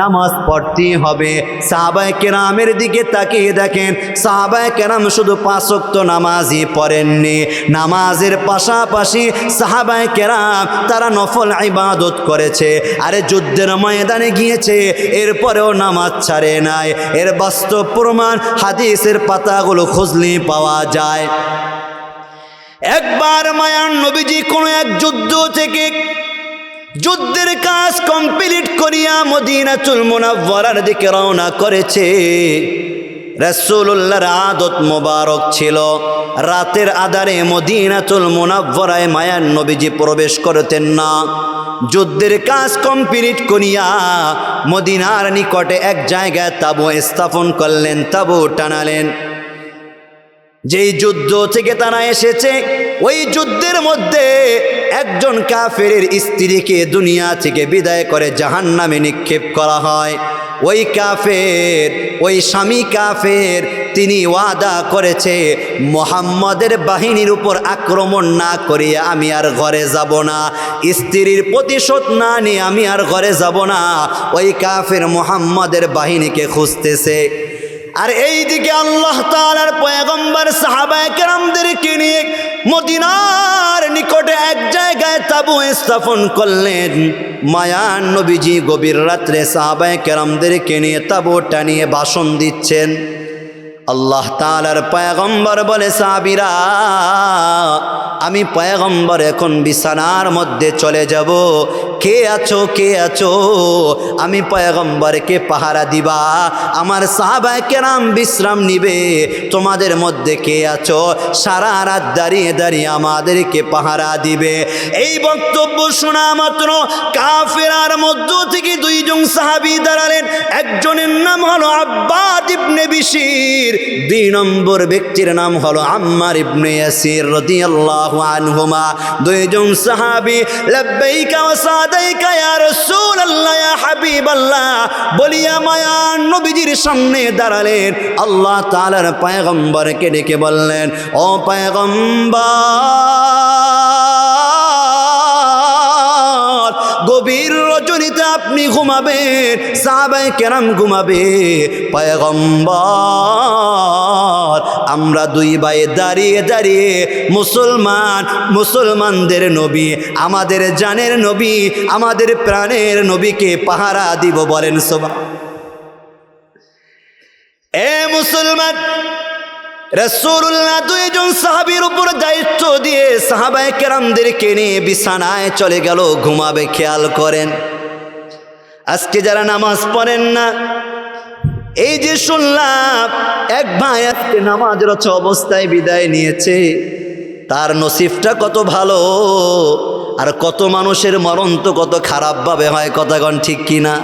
নামাজ পড়তে হবে। সাহাবায় কেরামের দিকে তাকিয়ে দেখেন, সাহাবায় কেরাম শুধু পাঁচক্ত নামাজই পড়েননি। নামাজের পাশাপাশি সাহাবায় কেরাম তারা নফল ইবাদত করেছে। আরে যুদ্ধের ময়দানে গিয়েছে, এরপরেও নামাজ ছাড়ে নাই। এর বাস্তব প্রমাণ হাদিসের পাতাগুলো খুঁজলে পাওয়া যায়। একবার মায়ান নবীজি কোনো এক যুদ্ধ থেকে যুদ্ধের কাজ কমপ্লিট করিয়া মদিনাতুল মুনাওয়ারার দিকে রওনা করেছে। রাসূলুল্লাহর আদত মোবারক ছিল। রাতের আধারে মদিনাতুল মুনাওয়ারায় মায়ার নবীজি প্রবেশ করতেন না। যুদ্ধের কাজ কমপ্লিট করিয়া মদিনার নিকটে এক জায়গায় তাবু স্থাপন করলেন, তাবু টানালেন। যেই যুদ্ধ থেকে তারা এসেছে ওই যুদ্ধের মধ্যে একজন কাফের স্ত্রীকে দুনিয়া থেকে বিদায় করে জাহান নামে নিক্ষেপ করা হয়। ওই কাফের, ওই স্বামী কাফের, তিনি ওয়াদা করেছে, মোহাম্মদের বাহিনীর উপর আক্রমণ না করিয়ে আমি আর ঘরে যাব না। স্ত্রীর প্রতিশোধ না নিয়ে আমি আর ঘরে যাব না। ওই কাফের মোহাম্মদের বাহিনীকে খুঁজতেছে। আর এই দিকে আল্লাহ তালার পয়গম্বর সাহাবায় কেরামদেরকে নিয়ে মদিনার নিকটে এক জায়গায় তাবু স্থাপন করলেন। মায়ান নবীজি গভীর রাত্রে সাহাবায় কেরামদেরকে নিয়ে তাবু টানিয়ে ভাষণ দিচ্ছেন। আল্লাহ তালার পয়গম্বর বলে সাবিরা আমি পয়গম্বর এখন বিছানার মধ্যে চলে যাব। কে আছো কে আছো? আমি পয়গম্বরকে পাহারা দিবা। আমার সাহাবায় কেরাম বিশ্রাম নিবে। তোমাদের মধ্যে কে আছো? সারা রাত দাঁড়িয়ে দাঁড়িয়ে আমাদেরকে পাহারা দিবে। এই বক্তব্য শোনা মাত্র কাফেরার মধ্য থেকে দুইজন সাহাবি দাঁড়ালেন। একজনের নাম হলো আব্বাদ ইবনে বিশির। দুই নম্বর ব্যক্তির নাম হলো আম্মার ইবনে ইয়াসির রাদিয়াল্লাহু আনহুমা। দুইজন সাহাবী, লাব্বাইকা ওয়া সাদাইকা ইয়া রাসূলুল্লাহ, ইয়া হাবিবাল্লাহ। বলিয়া মায়া নবীজির সামনে দাঁড়ালেন। আল্লাহ তাআলার পয়গম্বরকে ডেকে বললেন, ও পয়গম্বর আপনি ঘুমাবেন সাহাবাই কেরাম ঘুমাবে। পয়গম্বর, আমরা দুই ভাই দাঁড়িয়ে দাঁড়িয়ে মুসলমান, মুসলমানদের নবী, আমাদের জানের নবী, আমাদের প্রাণের নবীকে পাহারা দিব বলেন সবা এ মুসলমান রসুল্লাহ দুইজন সাহাবির উপর দায়িত্ব দিয়ে সাহাবায় কেরামদেরকে নিয়ে বিছানায় চলে গেল, ঘুমাবে, খেয়াল করেন। আজকে যারা নামাজ পড়েন না, এই যে শুনলাম, এক ভাই আজকে নামাজরত অবস্থায় বিদায় নিয়েছে। তার নসিবটা কত ভালো, আর কত মানুষের মরণ তো কত খারাপভাবে হয়, কথাগণ ঠিক কিনা?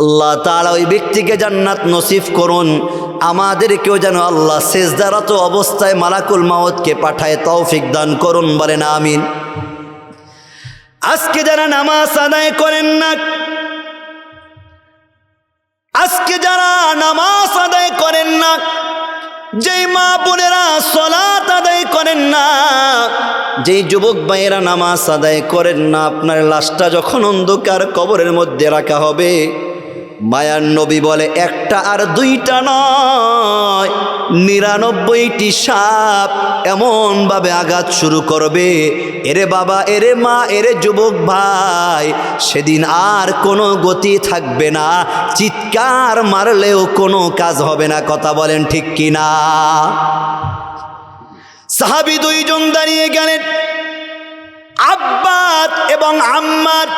আল্লাহ তারা ওই ব্যক্তিকে জান্নাত নসিব করুন, আমাদেরকেও যেন আল্লাহ শেষদারত অবস্থায় মালাকুল মাওতকে পাঠায় তৌফিক দান করুন বলেন, আমিন। আজকে যারা নামাজ আদায় করেন না আজকে যারা নামাজ আদায় করেন না, যেই মা বোনেরা সলাত আদায় করেন না, যেই যুবক ভাইয়েরা নামাজ আদায় করেন না, আপনার লাশটা যখন অন্ধকার কবরের মধ্যে রাখা হবে মায়ার নবী বলে, একটা আর দুইটা নয়। নিরানব্বইটি সাপ এমনভাবে আঘাত শুরু করবে। এরে বাবা, এরে মা, এরে যুবক ভাই, সেদিন আর কোনো গতি থাকবে না। চিৎকার মারলেও কোনো কাজ হবে না, কথা বলেন ঠিক কিনা? সাহাবি দুইজন দাঁড়িয়ে গেলেন। আব্বাদ এবং আম্মাদ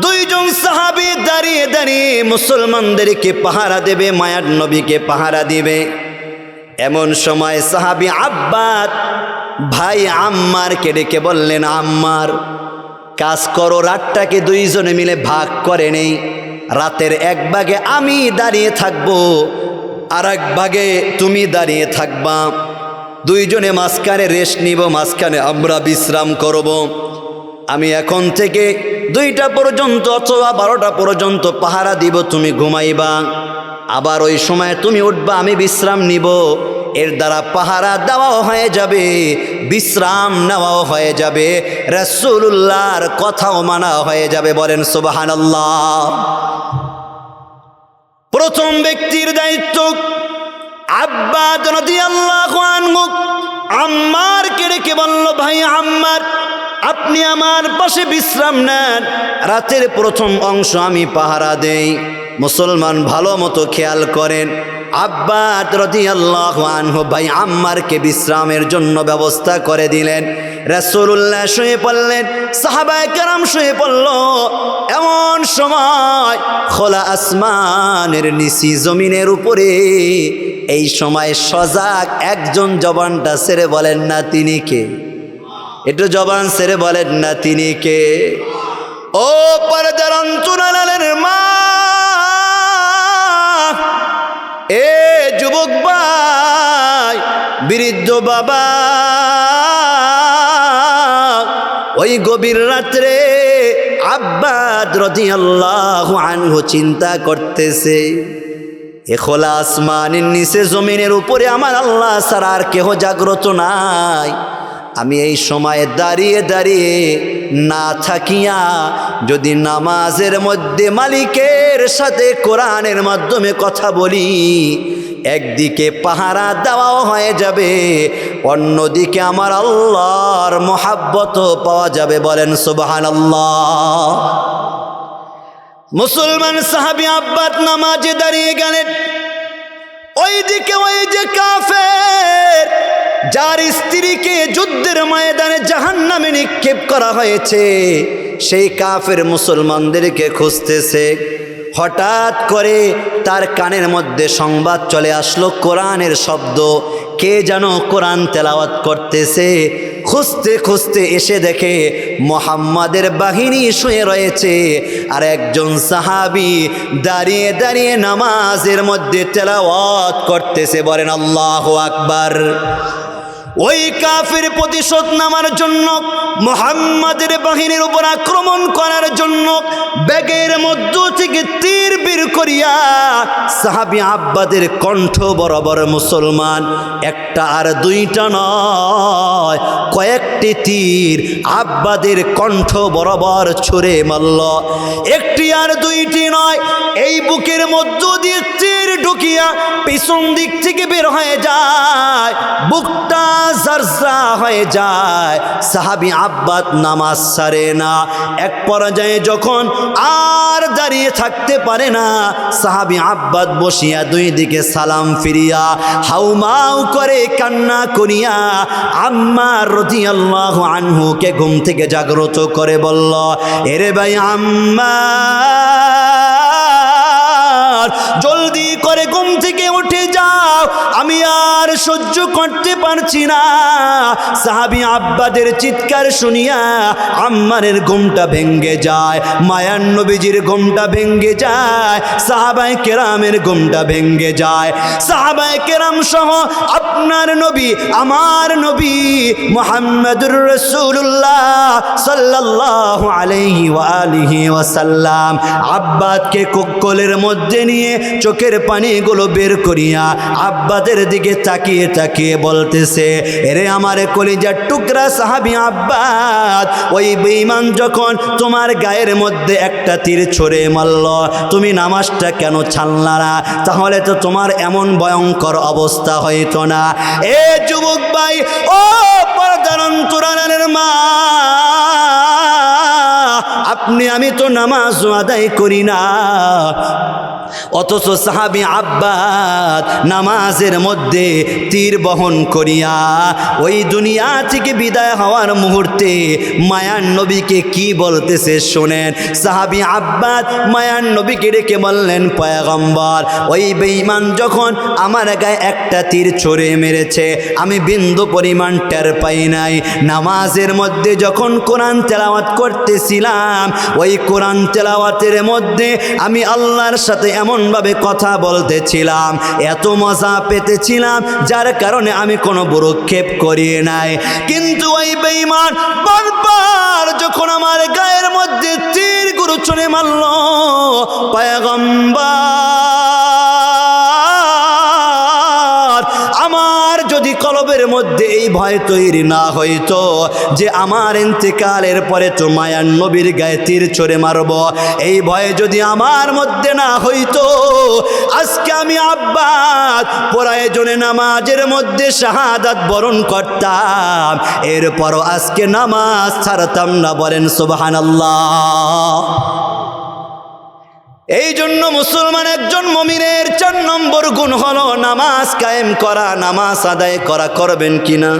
দুইজন সাহাবি দাঁড়িয়ে দাঁড়িয়ে মুসলমানদেরকে পাহারা দেবে, মায়ার নবীকে পাহারা দিবে। এমন সময় সাহাবি আব্বাদ ভাই আম্মারকে ডেকে বললেন, আম্মার, কাজ করো, রাতটাকে দুইজনে মিলে ভাগ করে নেই। রাতের এক ভাগে আমি দাঁড়িয়ে থাকব আর এক ভাগে তুমি দাঁড়িয়ে থাকবা। দুইজনে মাঝখানে রেস্ট নিব, মাঝখানে আমরা বিশ্রাম করব। আমি এখন থেকে দুইটা পর্যন্ত অথবা বারোটা পর্যন্ত পাহারা দিব, তুমি ঘুমাইবা। আবার ওই সময় তুমি উঠবা, আমি বিশ্রাম নিব। এর দ্বারা পাহারা দেওয়াও হয়ে যাবে, বিশ্রাম নেওয়াও হয়ে যাবে রসুল্লাহর কথাও মানা হয়ে যাবে, বলেন সুবাহান প্রথম ব্যক্তির দায়িত্ব আব্বা যদি আল্লাহ আম্মারকে ডেকে বলল, ভাই আম্মার আপনি আমার পাশে বিশ্রাম নেন। রাতের প্রথম অংশ আমি পাহারা দেই। মুসলমান ভালো মতো খেয়াল করেন। আব্বা রদি আল্লাহ আনহু ভাই আম্মারকে বিশ্রামের জন্য ব্যবস্থা করে দিলেন। রাসূলুল্লাহ শুয়ে পড়লেন, সাহাবায়ে কেরাম শুয়ে পড়ল। এমন সময় খোলা আসমানের নিচি জমিনের উপরে এই সময় সজাগ একজন জবানটা সেরে বলেন, না, তিনি কে? একটু জবান সেরে বলেন না তিনি কে? ও পর্দার অন্তরালের মা। এ যুবক ভাই, বৃদ্ধ বাবা। ওই গভীর রাত্রে আব্বাদ রদি আল্লাহ আনহু চিন্তা করতেছে, এ খোলা আসমানের নিচে জমিনের উপরে আমার আল্লাহ ছাড়া আর কেহ জাগ্রত নাই। আমি এই সময়ে দাঁড়িয়ে দাঁড়িয়ে না থাকিয়া যদি নামাজের মধ্যে মালিকের সাথে কোরআনের মাধ্যমে কথা বলি, একদিকে পাহারা দেওয়াও হয়ে যাবে, অন্যদিকে আমার আল্লাহর মহাব্বত পাওয়া যাবে, বলেন সুবাহান আল্লাহ মুসলমান সাহাবি আব্বাত নামাজে দাঁড়িয়ে গেলেন। ওই দিকে ওই যে কাফের যার স্ত্রীকে যুদ্ধের ময়দানে জাহান নামে নিক্ষেপ করা হয়েছে, সেই কাফের মুসলমানদেরকে খুঁজতেছে। হঠাৎ করে তার কানের মধ্যে সংবাদ চলে আসলো, কোরআনের শব্দ। কে যেন কোরআন তেলাওয়াত করতেছে। খুঁজতে খুঁজতে এসে দেখে মোহাম্মদের বাহিনী শুয়ে রয়েছে আর একজন সাহাবি দাঁড়িয়ে দাঁড়িয়ে নামাজের মধ্যে তেলাওয়াত করতেছে। বলেন আল্লাহ আকবার। ওই কাফের প্রতিশোধ নামার জন্য, মোহাম্মদের বাহিনীর উপর আক্রমণ করার জন্য ব্যাগের মধ্য থেকে তীর বীর করিয়া সাহাবি আব্বাদের কণ্ঠ বরাবর মুসলমান, একটা আর দুইটা নয়, কয়েকটি তীর আব্বাদের কণ্ঠ বরাবর ছুঁড়ে মারল। একটি আর দুইটি নয়, এই বুকের মধ্য দিয়ে তীর ঢুকিয়া পিছন দিক থেকে বের হয়ে যায়, বুকটা জারজা হয়ে যায়। সাহাবি আব্বাদ নামাজ সারে না। এক পর্যায়ে যখন আর দাঁড়িয়ে থাকতে পারে না, সাহাবি আব্বাদ বসিয়া দুই দিকে সালাম ফিরিয়া হাউমাউ করে কান্না করিয়া আম্মার রতি আল্লাহ আনহুকে ঘুম থেকে জাগ্রত করে বলল, এরে ভাই আম্মা থেকে উঠে আমি আর সহ্য করতে পারছি না। সাহাবি আব্বাদের চিৎকার শুনিয়া আম্মারের ঘুমটা ভেঙ্গে যায় মায়ান নবীজির ঘুমটা ভেঙ্গে যায় সাহাবাই কেরামের ঘুমটা ভেঙ্গে যায়। সাহাবাই কেরাম সহ আপনার নবী, আমার নবী মোহাম্মদুর রসুল্লাহ সাল্লাল্লাহু আলাইহি ওয়ালিহি ওয়াসাল্লাম আব্বাদকে কোকলের মধ্যে নিয়ে চোখের পানিগুলো বের করিয়া আব্বাদের দিকে তাকিয়ে তাকিয়ে বলতেছে, এরে আমার কলিজার টুকরা সাহাবি আব্বাদ, ওই বেঈমান যখন তোমার গায়ের মধ্যে একটা তীর ছড়ে মারল, তুমি নামাজটা কেন ছাড়লা না তাহলে তো তোমার এমন ভয়ঙ্কর অবস্থা হইতো না। এ যুবক ভাই, ও পরদারন্তরানের মা, আপনি, আমি তো নামাজ আদায় করি না। অথচ সাহাবি আব্বাদ নামাজের মধ্যে তীর বহন করিয়া ওই দুনিয়া থেকে বিদায় হওয়ার মুহূর্তে মায়ান নবীকে কি বলতেছে শোনেন। সাহাবি আব্বাদ মায়ান নবীকে ডেকে বললেন, পয়াগম্বর, ওই বেঈমান যখন আমার গায়ে একটা তীর ছড়ে মেরেছে, আমি বিন্দু পরিমাণ টের পাই নাই। নামাজের মধ্যে যখন কোরআন তেলাওয়াত করতেছিলাম, ওই কোরআন তেলাওয়াতের মধ্যে আমি আল্লাহর সাথে এমনভাবে কথা বলতেছিলাম, এত মজা পেতেছিলাম, যার কারণে আমি কোনো বুরক্ষেপ করি নাই। কিন্তু ওই বেঈমান বারবার যখন আমার গায়ের মধ্যে তীর গুরু চলে মারল, পয়গম্বর মধ্যে এই ভয় তৈরি না হইতো যে আমার ইন্তেকালের পরে তো মায়ার নবীর গায়ে তীর ছড়ে মারব। এই ভয় যদি আমার মধ্যে না হইতো, আজকে আমি আব্বাস প্রয়োজনে নামাজের মধ্যে শাহাদাত বরণ করতাম। এরপরও আজকে নামাজ ছাড়তাম না বলেন সুবহানাল্লাহ। এই জন্য মুসলমান একজন মমিনের চার নম্বর গুণ হলো নামাজ কায়েম করা, নামাজ আদায় করা, করবেন কিনা